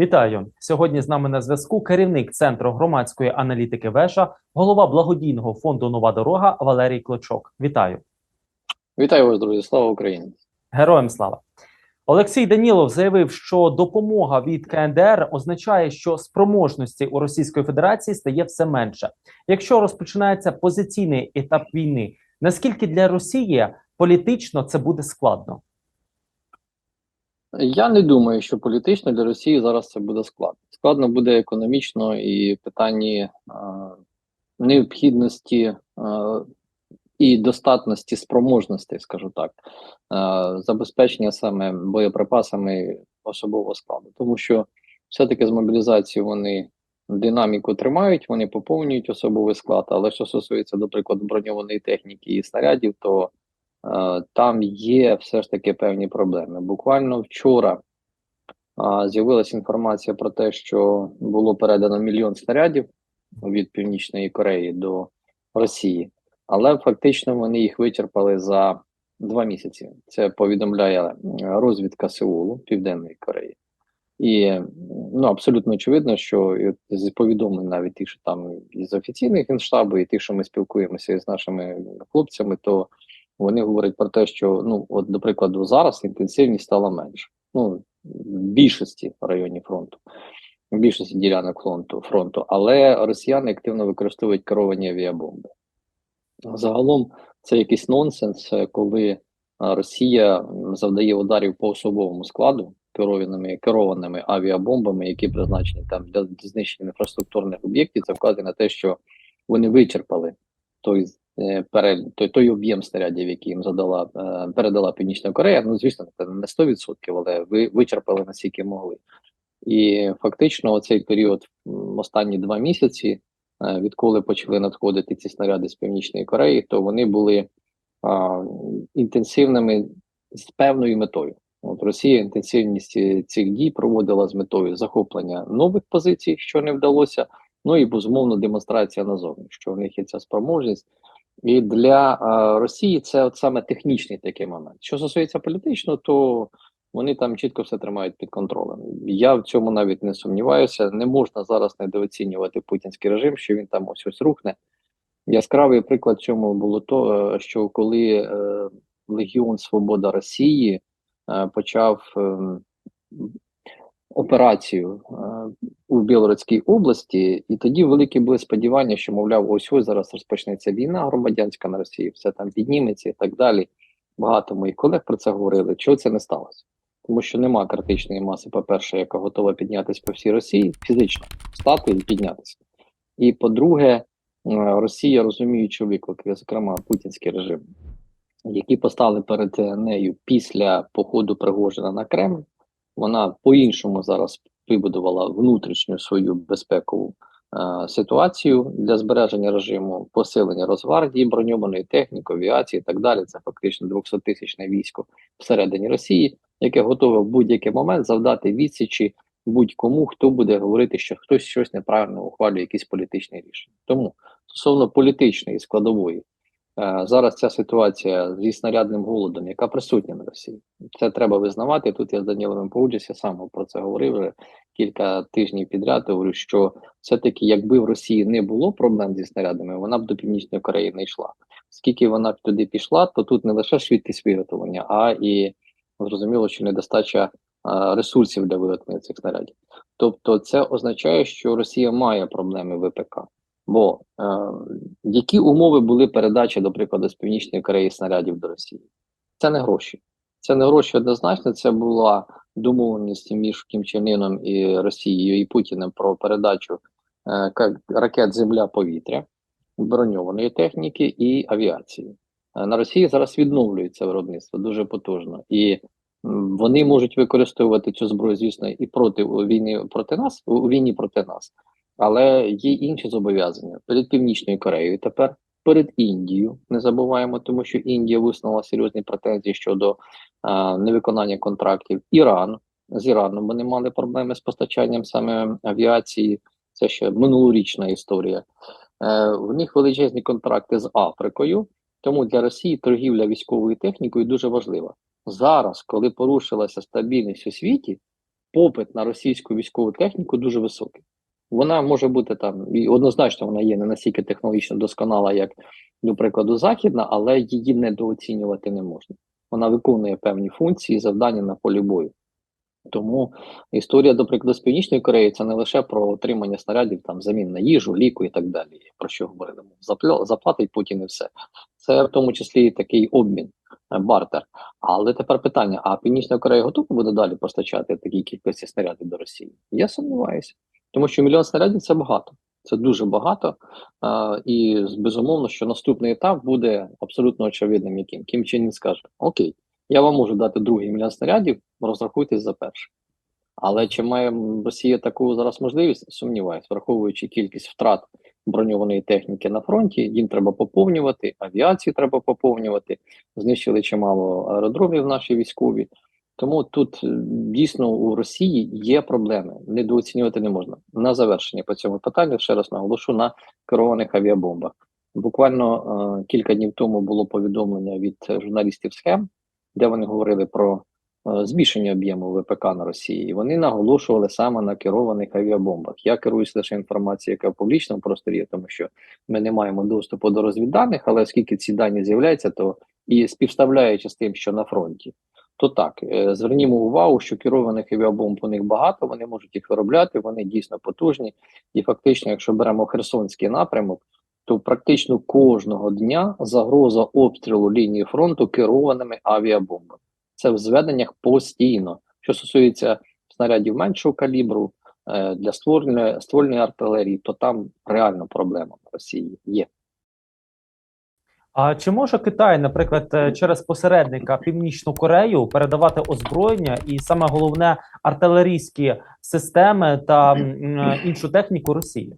Вітаю сьогодні. З нами на зв'язку керівник центру громадської аналітики Вежа, голова благодійного фонду Нова дорога Валерій Клочок. Вітаю, Вітаю вас, друзі! Слава Україні! героям слава. Олексій Данілов заявив, що допомога від КНДР означає, що спроможності у Російської Федерації стає все менше. Якщо розпочинається позиційний етап війни, наскільки для Росії політично це буде складно? Я не думаю, що політично для Росії зараз це буде складно. Складно буде економічно і питанні е, необхідності е, і достатності спроможності, скажу так, е, забезпечення саме боєприпасами особового складу, тому що все-таки з мобілізацією вони динаміку тримають, вони поповнюють особовий склад. Але що стосується, до прикладу, броньованої техніки і снарядів, то там є все ж таки певні проблеми. Буквально вчора е, з'явилася інформація про те, що було передано мільйон снарядів від Північної Кореї до Росії, але фактично вони їх вичерпали за два місяці. Це повідомляє е, розвідка Сеулу Південної Кореї. І ну абсолютно очевидно, що з повідомлень навіть тих, що там із офіційних генштабу, і тих, що ми спілкуємося з нашими хлопцями, то вони говорять про те, що ну, от, до прикладу, зараз інтенсивність стала менше. Ну, в більшості районів фронту, в більшості ділянок фронту фронту, але росіяни активно використовують керовані авіабомби. Загалом це якийсь нонсенс, коли е, Росія завдає ударів по особовому складу керованими керованими авіабомбами, які призначені там для знищення інфраструктурних об'єктів. Це вказує на те, що вони вичерпали той той, той об'єм снарядів, який їм задала е, передала Північна Корея. Ну звісно, це не 100%, але ви вичерпали наскільки могли. І фактично, цей період останні два місяці, е, відколи почали надходити ці снаряди з Північної Кореї, то вони були а, інтенсивними з певною метою. От Росія інтенсивність цих дій проводила з метою захоплення нових позицій, що не вдалося. Ну і безумовно демонстрація назовні, що в них є ця спроможність. І для Росії це от саме технічний такий момент. Що стосується політичного, то вони там чітко все тримають під контролем. Я в цьому навіть не сумніваюся. Не можна зараз недооцінювати путінський режим, що він там ось ось рухне. Яскравий приклад цьому було то, що коли е, Легіон Свобода Росії е, почав е, операцію е, у Білоруській області, і тоді великі були сподівання, що мовляв, ось ось зараз розпочнеться війна громадянська на Росії, все там підніметься і так далі. Багато моїх колег про це говорили. Чого це не сталося? Тому що нема критичної маси, по-перше, яка готова піднятися по всій Росії, фізично стати і піднятися. І по-друге, е, Росія, розуміючи виклики, зокрема путінський режим, які постали перед нею після походу Пригожина на Кремль, вона по-іншому зараз вибудувала внутрішню свою безпекову е, ситуацію для збереження режиму, посилення Росгвардії, броньованої техніки, авіації і так далі. Це фактично 200-тисячне військо всередині Росії, яке готове в будь-який момент завдати відсічі будь-кому, хто буде говорити, що хтось щось неправильно ухвалює, якісь політичні рішення. Тому стосовно політичної складової. Е, Зараз ця ситуація зі снарядним голодом, яка присутня на Росії, це треба визнавати. Тут я з Даніловим погоджуюся, сам про це говорив вже кілька тижнів підряд. Говорю, що все-таки, якби в Росії не було проблем зі снарядами, вона б до Північної Кореї не йшла. Скільки вона б туди пішла, то тут не лише швидкість виготовлення, а і зрозуміло, що недостача е, ресурсів для виготовлення цих снарядів. Тобто, це означає, що Росія має проблеми ВПК. Бо е, які умови були передачі, до прикладу, з Північної Кореї снарядів до Росії? Це не гроші. Це не гроші однозначно. Це була домовленість між Кім Чен Іном і Росією і Путіним про передачу е, ракет Земля-повітря, броньованої техніки і авіації. Е, на Росії зараз відновлюється виробництво дуже потужно, і вони можуть використовувати цю зброю, звісно, і проти війни проти нас у війні проти нас. Але є інші зобов'язання перед Північною Кореєю. Тепер перед Індією не забуваємо, тому що Індія висунула серйозні претензії щодо а, невиконання контрактів. Іран з Іраном вони мали проблеми з постачанням саме авіації. Це ще минулорічна історія. Е, В них величезні контракти з Африкою, тому для Росії торгівля військовою технікою дуже важлива. Зараз, коли порушилася стабільність у світі, попит на російську військову техніку дуже високий. Вона може бути там, і однозначно вона є не настільки технологічно досконала, як, до прикладу, західна, але її недооцінювати не можна. Вона виконує певні функції завдання на полі бою. Тому історія, до прикладу, з Північної Кореї це не лише про отримання снарядів, там замін на їжу, ліку і так далі. Про що говорили? Заплатить Путін і все. Це в тому числі і такий обмін, е, бартер. Але тепер питання: а Північна Корея готова буде далі постачати такі кількості снарядів до Росії? Я сумніваюся, тому що мільйон снарядів це багато. Це дуже багато, а, і безумовно, що наступний етап буде абсолютно очевидним, яким Кім Чен скаже: Окей, я вам можу дати другий мільйон снарядів, розрахуйтесь за перший. Але чи має Росія таку зараз можливість? Сумніваюсь, враховуючи кількість втрат броньованої техніки на фронті, їм треба поповнювати, авіацію треба поповнювати. Знищили чимало аеродромів наші військові. Тому тут е, дійсно у Росії є проблеми, недооцінювати не можна. На завершення по цьому питанню ще раз наголошу на керованих авіабомбах. Буквально е, кілька днів тому було повідомлення від журналістів схем, де вони говорили про е, збільшення об'єму ВПК на Росії. І вони наголошували саме на керованих авіабомбах. Я керуюсь лише інформацією, яка в публічному просторі, тому що ми не маємо доступу до розвідданих, але оскільки ці дані з'являються, то і співставляючи з тим, що на фронті, то так е, звернімо увагу, що керованих авіабомб у них багато, вони можуть їх виробляти, вони дійсно потужні. І фактично, якщо беремо Херсонський напрямок, то практично кожного дня загроза обстрілу лінії фронту керованими авіабомбами. Це в зведеннях постійно. Що стосується снарядів меншого калібру е, для ствольної, ствольної артилерії, то там реально проблема в Росії є. А чи може Китай, наприклад, е, через посередника Північну Корею передавати озброєння і саме головне артилерійські системи та е, іншу техніку Росії?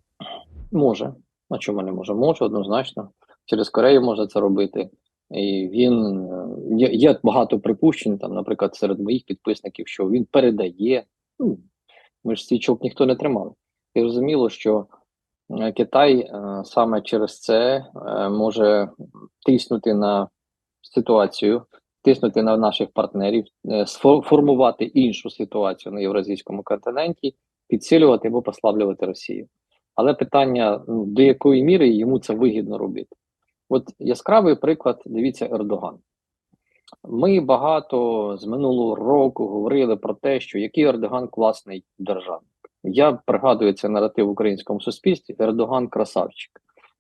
Може. А чому не може? Може, однозначно. Через Корею може це робити. І він е, є, є багато припущень, там, наприклад, серед моїх підписників, що він передає. Ну, ми ж свічок ніхто не тримав. І зрозуміло, що Китай е, саме через це е, може тиснути на ситуацію, тиснути на наших партнерів, е, сфо- формувати іншу ситуацію на євразійському континенті, підсилювати або послаблювати Росію. Але питання, ну, до якої міри йому це вигідно робити? От яскравий приклад, дивіться, Ердоган. Ми багато з минулого року говорили про те, що який Ердоган класний державник. Я пригадую цей наратив в українському суспільстві. Ердоган красавчик.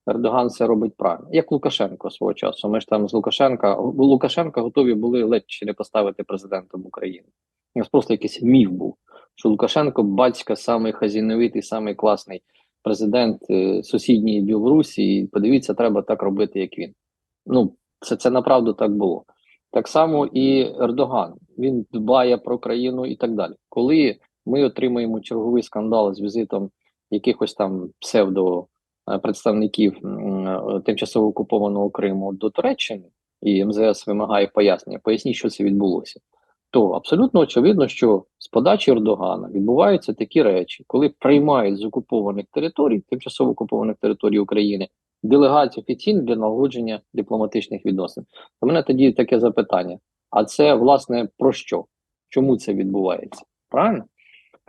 Ердоган все робить правильно. Як Лукашенко свого часу. Ми ж там з Лукашенка Лукашенка готові були ледь чи не поставити президентом України. У нас просто якийсь міф був, що Лукашенко батька самий хазіновитий, самий класний президент е, сусідньої Білорусі. І подивіться, треба так робити, як він. Ну, це, це направду так було. Так само і Ердоган. Він дбає про країну і так далі. Коли ми отримаємо черговий скандал з візитом якихось там псевдо е, представників е, тимчасово окупованого Криму до Туреччини, і МЗС вимагає пояснення, поясніть, що це відбулося. То абсолютно очевидно, що з подачі Ердогана відбуваються такі речі, коли приймають з окупованих територій, тимчасово окупованих територій України, делегації офіційні для налагодження дипломатичних відносин. У мене тоді таке запитання: а це власне про що? Чому це відбувається? Правильно?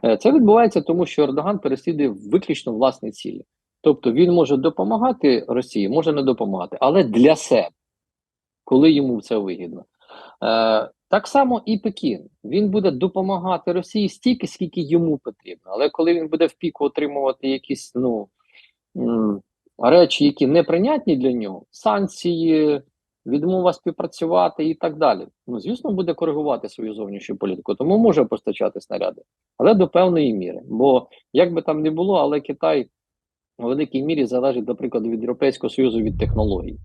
Е, Це відбувається тому, що Ердоган переслідує виключно власні цілі. Тобто він може допомагати Росії, може не допомагати, але для себе, коли йому це вигідно. Е, так само і Пекін. Він буде допомагати Росії стільки, скільки йому потрібно. Але коли він буде в піку отримувати якісь ну, речі, які неприйнятні для нього, санкції, відмова співпрацювати і так далі. Ну, звісно, буде коригувати свою зовнішню політику, тому може постачати снаряди, але до певної міри. Бо як би там не було, але Китай у великій мірі залежить, до прикладу, від Європейського Союзу від технологій.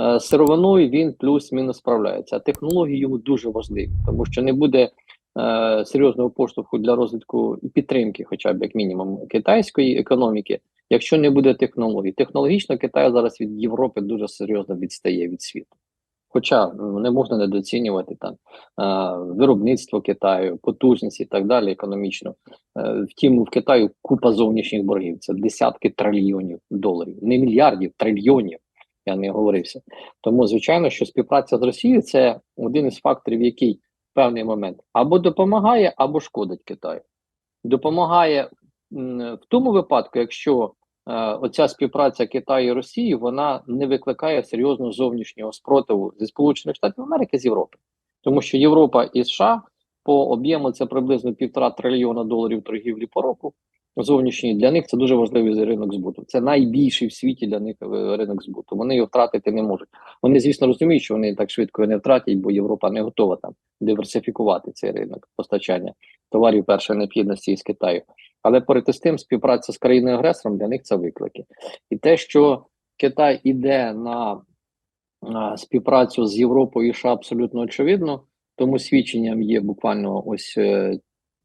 Е, сировиною він плюс-мінус справляється, а технології йому дуже важливі, тому що не буде е, серйозного поштовху для розвитку і підтримки, хоча б як мінімум, китайської економіки, якщо не буде технологій. Технологічно Китай зараз від Європи дуже серйозно відстає від світу. Хоча ну, не можна недооцінювати там виробництво Китаю, потужність і так далі, економічно. Е, втім, в Китаю купа зовнішніх боргів. Це десятки трильйонів доларів, не мільярдів, трильйонів. Я не говорився. Тому, звичайно, що співпраця з Росією це один із факторів, який певний момент або допомагає, або шкодить Китаю. Допомагає в тому випадку, якщо оця співпраця Китаю і Росії вона не викликає серйозного зовнішнього спротиву зі Сполучених Штатів Америки з Європи, тому що Європа і США по об'єму це приблизно півтора трильйона доларів торгівлі по року. Зовнішній для них це дуже важливий ринок збуту. Це найбільший в світі для них е, ринок збуту. Вони його втратити не можуть. Вони, звісно, розуміють, що вони так швидко не втратять, бо Європа не готова там диверсифікувати цей ринок постачання товарів першої необхідності із Китаю. Але із тим, співпраця з країною агресором для них це виклики. І те, що Китай іде на, на співпрацю з Європою і США, абсолютно очевидно. Тому свідченням є буквально ось е,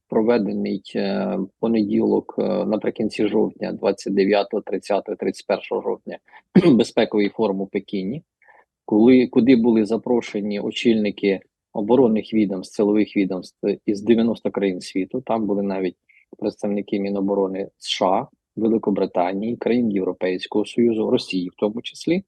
проведений е, понеділок е, наприкінці жовтня, 29, 30, 31 жовтня, безпековий форум у Пекіні, коли куди були запрошені очільники оборонних відомств, силових відомств із 90 країн світу. Там були навіть представники Міноборони США, Великобританії, країн Європейського Союзу, Росії, в тому числі,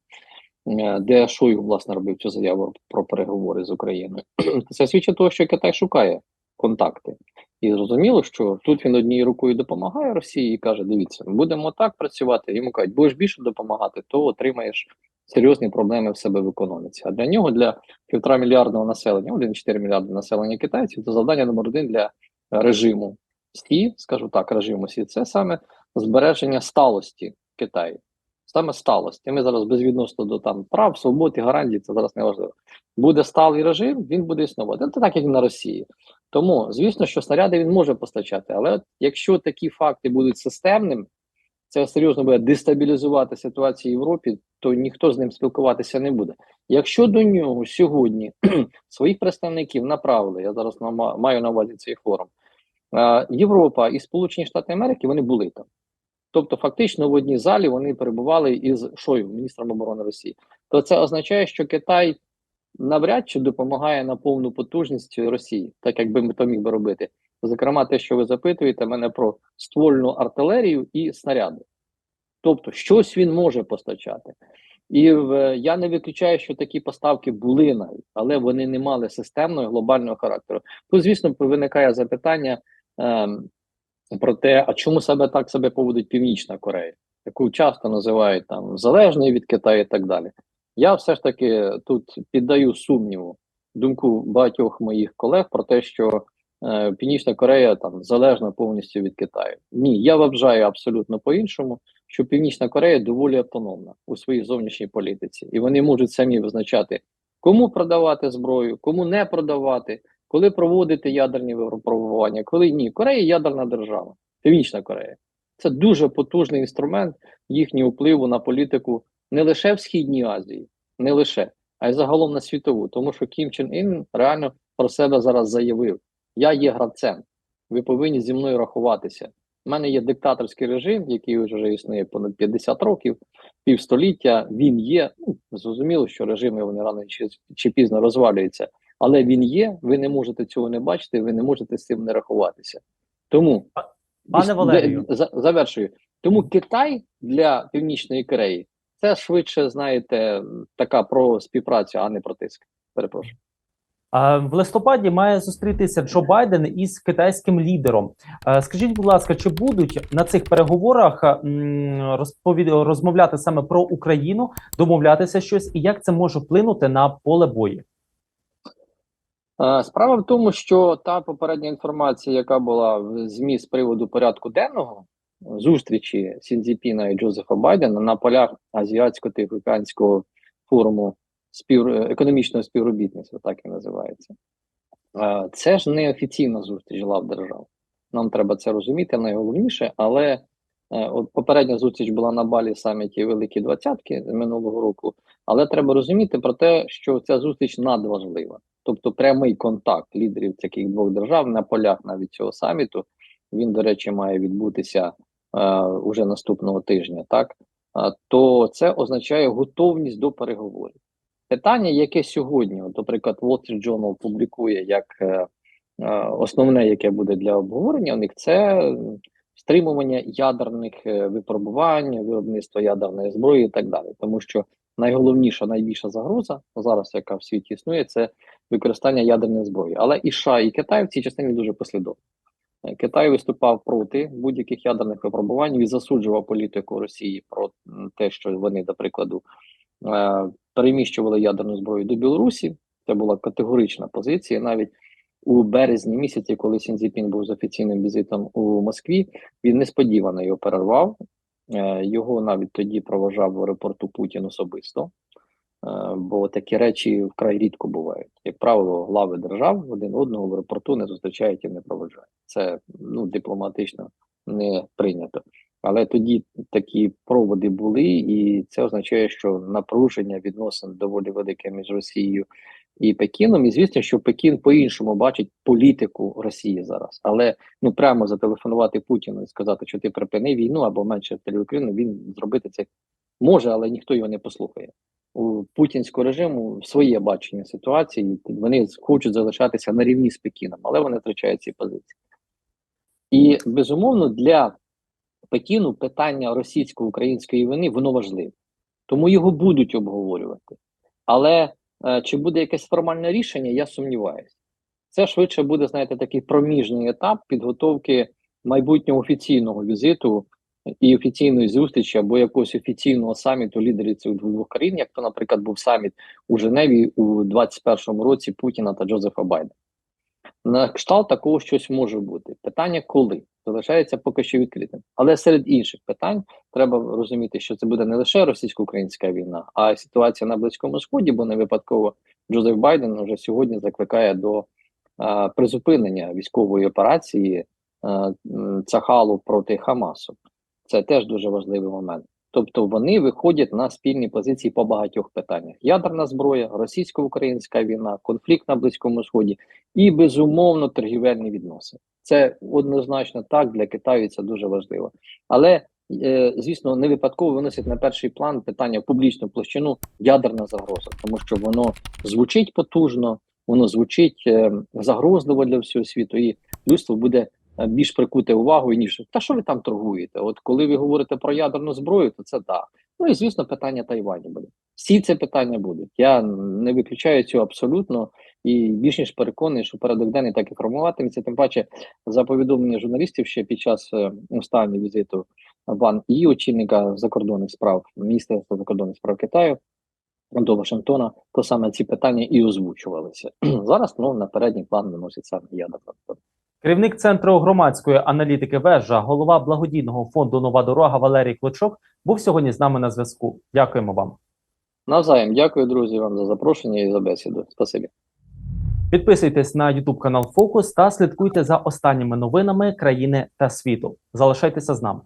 е, де Шойгу, власне, робив цю заяву про переговори з Україною. Це свідчить того, що Китай шукає контакти. І зрозуміло, що тут він однією рукою допомагає Росії і каже: дивіться, ми будемо так працювати. Йому кажуть, будеш більше допомагати, то отримаєш серйозні проблеми в себе в економіці. А для нього, для півтора мільярдного населення, 1,4 мільярди населення китайців, це завдання номер один для режиму Сі, скажу так, режиму Сі, це саме збереження сталості Китаю. Саме сталості. Ми зараз безвідносно до там прав, свобод і гарантій, це зараз не важливо. Буде сталий режим, він буде існувати. Це так, як і на Росії. Тому, звісно, що снаряди він може постачати, але от якщо такі факти будуть системними, це серйозно буде дестабілізувати ситуацію в Європі, то ніхто з ним спілкуватися не буде. Якщо до нього сьогодні своїх представників направили, я зараз маю на увазі цей форум, Європа і Сполучені Штати Америки вони були там. Тобто, фактично в одній залі вони перебували із Шойгу, міністром оборони Росії. То це означає, що Китай навряд чи допомагає на повну потужність Росії, так якби ми то міг би робити. Зокрема, те, що ви запитуєте мене про ствольну артилерію і снаряди. Тобто, щось він може постачати. І в, я не виключаю, що такі поставки були навіть, але вони не мали системного глобального характеру. Тут, звісно, виникає запитання ем, про те, а чому себе так себе поводить Північна Корея, яку часто називають там залежною від Китаю і так далі. Я все ж таки тут піддаю сумніву думку багатьох моїх колег про те, що е, Північна Корея там залежна повністю від Китаю. Ні, я вважаю абсолютно по-іншому, що Північна Корея доволі автономна у своїй зовнішній політиці, і вони можуть самі визначати, кому продавати зброю, кому не продавати, коли проводити ядерні випробування, коли ні. Корея ядерна держава, Північна Корея. Це дуже потужний інструмент їхнього впливу на політику не лише в Східній Азії, не лише, а й загалом на світову. Тому що Кім Чен Ін реально про себе зараз заявив: Я є гравцем, ви повинні зі мною рахуватися. У мене є диктаторський режим, який вже існує понад 50 років, півстоліття. Він є. Ну, зрозуміло, що режими вони рано чи, чи пізно розвалюються, але він є. Ви не можете цього не бачити, ви не можете з цим не рахуватися. Тому Пане Валерію. завершую. Тому Китай для Північної Кореї це швидше, знаєте, така про співпрацю, а не про тиск. Перепрошую. В листопаді має зустрітися Джо Байден із китайським лідером. Скажіть, будь ласка, чи будуть на цих переговорах розповід... розмовляти саме про Україну, домовлятися щось, і як це може вплинути на поле бою? Е, Справа в тому, що та попередня інформація, яка була в ЗМІ з приводу порядку денного зустрічі Сінзіпіна і Джозефа Байдена на полях азіатсько-тихоокеанського форуму спів... економічного співробітництва, так і називається. Е, Це ж не офіційна зустріч глав держав. Нам треба це розуміти найголовніше, але е, от попередня зустріч була на балі саміті Великі Двадцятки минулого року. Але треба розуміти про те, що ця зустріч надважлива. Тобто прямий контакт лідерів таких двох держав на полях навіть цього саміту. Він, до речі, має відбутися е, уже наступного тижня. Так Е, то це означає готовність до переговорів. Питання, яке сьогодні, наприклад, Wall Street Journal публікує як е, е, основне, яке буде для обговорення, у них це стримування ядерних е, випробувань, виробництво ядерної зброї і так далі. Тому що найголовніша, найбільша загроза зараз, яка в світі існує, це використання ядерної зброї. Але і США, і Китай в цій частині дуже послідовні. Е, Китай виступав проти будь-яких ядерних випробувань і засуджував політику Росії про те, що вони, до прикладу, е, переміщували ядерну зброю до Білорусі. Це була категорична позиція. Навіть у березні місяці, коли Сінзіпін був з офіційним візитом у Москві, він несподівано його перервав. Е, Його навіть тоді проважав в аеропорту Путін особисто. Е, Бо такі речі вкрай рідко бувають. Як правило, глави держав один одного в аеропорту не зустрічають і не проведжають. Це ну дипломатично не прийнято. Але тоді такі проводи були, і це означає, що напруження відносин доволі велике між Росією і Пекіном. І звісно, що Пекін по-іншому бачить політику Росії зараз. Але ну прямо зателефонувати Путіну і сказати, що ти припини війну або менше Україну, він зробити це може, але ніхто його не послухає. У путінського режиму своє бачення ситуації. Вони хочуть залишатися на рівні з Пекіном, але вони втрачають ці позиції. І безумовно для Пекіну питання російсько-української війни воно важливе, тому його будуть обговорювати. Але е, чи буде якесь формальне рішення, я сумніваюся. Це швидше буде, знаєте, такий проміжний етап підготовки майбутнього офіційного візиту і офіційної зустрічі або якогось офіційного саміту лідерів цих двох країн, як то, наприклад, був саміт у Женеві у 21-му році Путіна та Джозефа Байдена. На кшталт такого щось може бути. Питання коли залишається поки що відкритим. Але серед інших питань треба розуміти, що це буде не лише російсько-українська війна, а й ситуація на Близькому Сході, бо не випадково Джозеф Байден вже сьогодні закликає до а, призупинення військової операції Цахалу проти Хамасу. Це теж дуже важливий момент. Тобто вони виходять на спільні позиції по багатьох питаннях: ядерна зброя, російсько-українська війна, конфлікт на Близькому Сході і безумовно торгівельні відносини. Це однозначно так для Китаю це дуже важливо. Але е, звісно, не випадково виносять на перший план питання в публічну площину ядерна загроза, тому що воно звучить потужно, воно звучить е, загрозливо для всього світу, і людство буде більш прикуте увагою, ніж та що ви там торгуєте? От коли ви говорите про ядерну зброю, то це так. Ну і звісно, питання Тайваню буде. Всі ці питання будуть. Я не виключаю цього абсолютно і більш ніж переконаний, що порядок денний так і формуватиметься. Тим паче, за повідомлення журналістів ще під час е, останнього візиту Ван і очільника закордонних справ Міністерства закордонних справ Китаю до Вашингтона, то саме ці питання і озвучувалися. Зараз ну на передній план виноситься ядерна зброя. Керівник центру громадської аналітики вежа, голова благодійного фонду Нова дорога Валерій Клочок був сьогодні з нами на зв'язку. Дякуємо вам. Навзаєм, дякую, друзі, вам за запрошення і за бесіду. Спасибі. Підписуйтесь на YouTube канал Фокус та слідкуйте за останніми новинами країни та світу. Залишайтеся з нами.